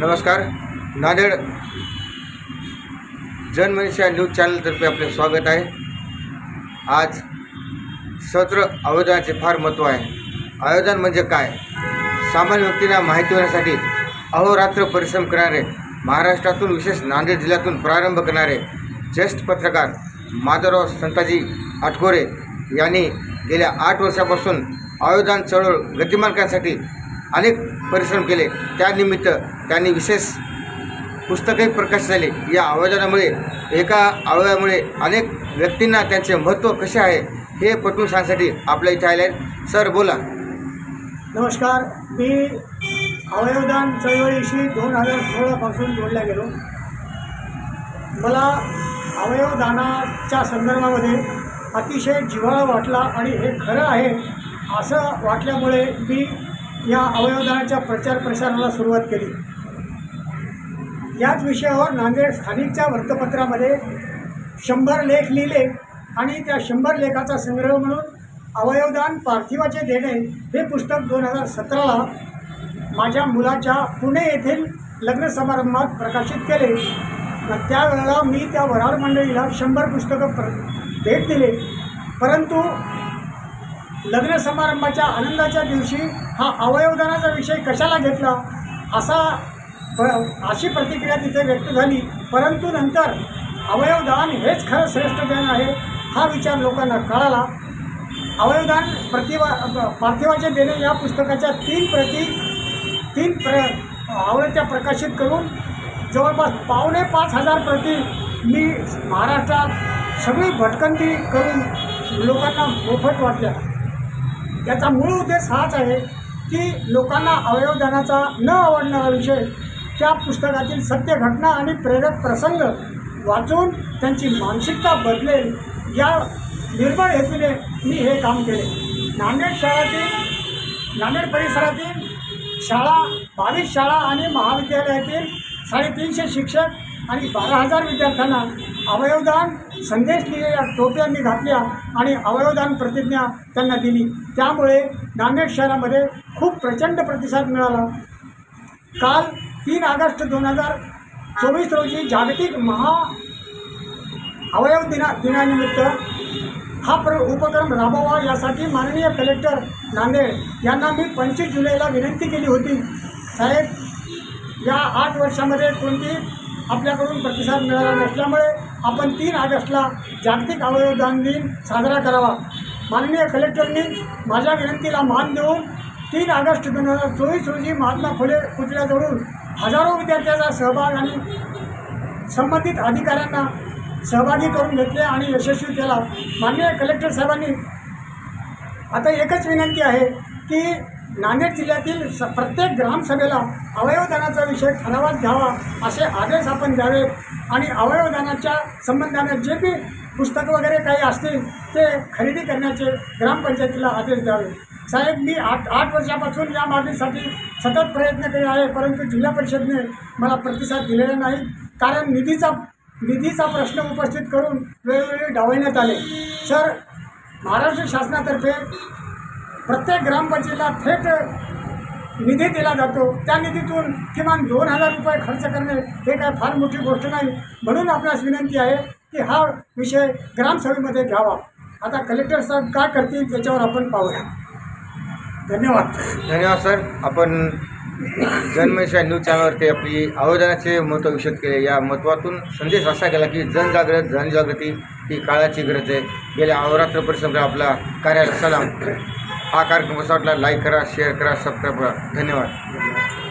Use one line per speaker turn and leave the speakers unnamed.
नमस्कार. नांदेड जनमनिषा न्यूज चॅनलतर्फे आपले स्वागत आहे. आज सत्र आयोजनाचे फार महत्त्व आहे. आयोजन म्हणजे काय? सामान्य व्यक्तींना माहिती होण्यासाठी अहोरात्र परिश्रम करणारे महाराष्ट्रातून विशेष नांदेड जिल्ह्यातून प्रारंभ करणारे ज्येष्ठ पत्रकार माधवराव संताजी आटकोरे यांनी गेल्या आठ वर्षापासून आयोजन चळवळ गतिमान करण्यासाठी अनेक परिश्रम केले. त्यानिमित्त त्यांनी विशेष पुस्तकही प्रकाशित झाले. या आवाजनामुळे एका आवाजामुळे अनेक व्यक्तींना त्यांचे महत्त्व कसे आहे हे पटवून सांगण्यासाठी आपल्या इथे आले सर बोला.
नमस्कार. मी अवयवदान चळवळीशी दोन हजार सोळापासून जोडला गेलो. मला अवयवदानाच्या संदर्भामध्ये अतिशय जिव्हाळा वाटला आणि हे खरं आहे असं वाटल्यामुळे मी या अवयवदानाच्या प्रचार प्रसाराला सुरुवात केली. याच विषयावर नांदेड स्थानिकच्या वृत्तपत्रामध्ये शंभर लेख लिहिले आणि त्या शंभर लेखाचा संग्रह म्हणून अवयवदान पार्थिवाचे देणे हे पुस्तक दोन हजार सतराला माझ्या मुलाच्या पुणे येथील लग्न समारंभात प्रकाशित केले. मग त्यावेळेला मी त्या वराड मंडळीला शंभर पुस्तकं प्र भेट दिले. परंतु लग्न समारंभाच्या आनंदाच्या दिवशी हा अवयवदानाचा विषय कशाला घेतला? असा प अशी प्रतिक्रिया तिथे व्यक्त झाली. परंतु नंतर अवयवदान हेच खरं श्रेष्ठ ज्ञान आहे हा विचार लोकांना कळाला. अवयवदान प्रतिभा पार्थिवाचे देणे या पुस्तकाच्या तीन प्रती तीन प्र आवृत्त्या प्रकाशित करून जवळपास पावणे पाच हजार प्रती मी महाराष्ट्रात सगळी भटकंती करून लोकांना मोफत वाटल्या. याचा मूळ उद्देश हाच आहे की लोकांना अवयवदानाचा न आवडणारा विषय त्या पुस्तकातील सत्य घटना आणि प्रेरक प्रसंग वाचून त्यांची मानसिकता बदलेल या निर्मळ हेतूने मी हे काम केले. नांदेड शहरातील नांदेड परिसरातील शाळा बावीस शाळा आणि महाविद्यालयातील साडेतीनशे शिक्षक आणि बारा हजार विद्यार्थ्यांना अवयवदान संदेश लिहिलेल्या टोप्यांनी घातल्या आणि अवयवदान प्रतिज्ञा त्यांना दिली. त्यामुळे नांदेड शहरामध्ये खूप प्रचंड प्रतिसाद मिळाला. काल तीन ऑगस्ट दोन हजार चोवीस रोजी जागतिक महा अवयव दिना दिनानिमित्त हा प्र उपक्रम राबवा यासाठी माननीय कलेक्टर नांदेड यांना मी पंचवीस जुलैला विनंती केली होती. साहेब या आठ वर्षामध्ये कोणती आपल्याकडून प्रतिसाद मिळाला नसल्यामुळे आपण तीन ऑगस्टला जागतिक अवयवदान दिन साजरा करावा. माननीय कलेक्टरनी माझ्या विनंतीला मान देऊन तीन ऑगस्ट दोन हजार चोवीस रोजी महात्मा फुले पुतळ्याजवळून हजारो विद्यार्थ्यांचा सहभाग आणि संबंधित अधिकाऱ्यांना सहभागी करून घेतले आणि यशस्वी केला. माननीय कलेक्टर साहेबांनी आता एकच विनंती आहे की नांदेड जिल्ह्यातील स प्रत्येक ग्रामसभेला अवयवदानाचा विषय ठरावात घ्यावा असे आदेश आपण द्यावेत आणि अवयवदानाच्या संबंधाने जे बी पुस्तकं वगैरे काही असतील ते खरेदी करण्याचे ग्रामपंचायतीला आदेश द्यावे. साहेब मी आठ आठ वर्षापासून या मागणीसाठी सतत प्रयत्न केले आहे परंतु जिल्हा परिषदने मला प्रतिसाद दिलेला नाही. कारण निधीचा निधीचा प्रश्न उपस्थित करून वेळोवेळी डावलण्यात आले. सर महाराष्ट्र शासनातर्फे प्रत्येक ग्रामपंचायतीला थेट निधी दिला जातो. त्या निधीतून किमान दोन हजार रुपये खर्च करणे हे काय फार मोठी गोष्ट नाही. म्हणून आपल्यास विनंती आहे की हा विषय ग्रामसभेमध्ये घ्यावा. आता कलेक्टर साहेब काय करतील याच्यावर आपण पाहूया. धन्यवाद.
धन्यवाद सर. आपण जनमेशा न्यूज चॅनलवरती आपली आवेदनाचे महत्त्व विशद केले. या महत्त्वातून संदेश असा गेला की जनजागृत जनजागृती ही काळाची गरज आहे. गेल्या अहोरात्र परिश्रम आपला कार्याला सलाम. हा कार्यक्रम कसा वाटला? लाईक करा शेअर करा सबस्क्राईब करा. धन्यवाद.